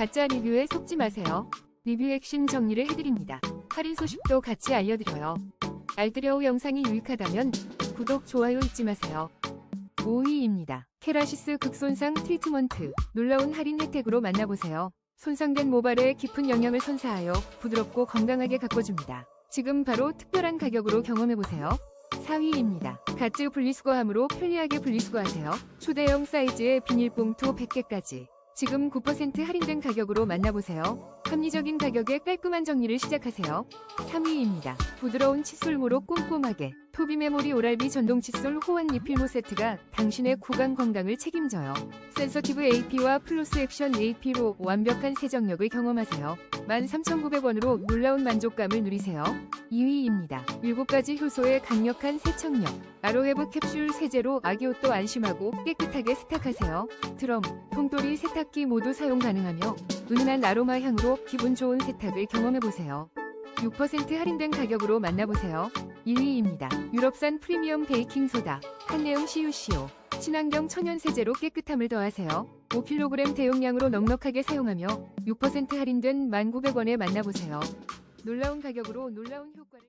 가짜 리뷰에 속지 마세요. 리뷰 핵심 정리를 해드립니다. 할인 소식도 같이 알려드려요. 알뜰여우 영상이 유익하다면 구독, 좋아요 잊지 마세요. 5위입니다. 케라시스 극손상 트리트먼트. 놀라운 할인 혜택으로 만나보세요. 손상된 모발에 깊은 영향을 선사하여 부드럽고 건강하게 가꿔줍니다. 지금 바로 특별한 가격으로 경험해보세요. 4위입니다. 가즈 분리수거함으로 편리하게 분리수거하세요. 초대형 사이즈의 비닐봉투 100개까지. 지금 9% 할인된 가격으로 만나보세요. 합리적인 가격에 깔끔한 정리를 시작하세요. 3위입니다. 부드러운 칫솔모로 꼼꼼하게 토비 메모리 오랄비 전동 칫솔 호환 리필모 세트가 당신의 구강 건강을 책임져요. 센서티브 AP와 플로스 액션 AP로 완벽한 세정력을 경험하세요. 13,900원으로 놀라운 만족감을 누리세요. 2위입니다. 7가지 효소의 강력한 세척력. 아로에브 캡슐 세제로 아기 옷도 안심하고 깨끗하게 세탁하세요. 드럼, 통돌이 세탁기 모두 사용 가능하며 은은한 아로마 향으로 기분 좋은 세탁을 경험해보세요. 6% 할인된 가격으로 만나보세요. 1위입니다. 유럽산 프리미엄 베이킹 소다, 한내음 CUCO, 친환경 천연 세제로 깨끗함을 더하세요. 5kg 대용량으로 넉넉하게 사용하며 6% 할인된 1,900원에 만나보세요. 놀라운 가격으로 놀라운 효과를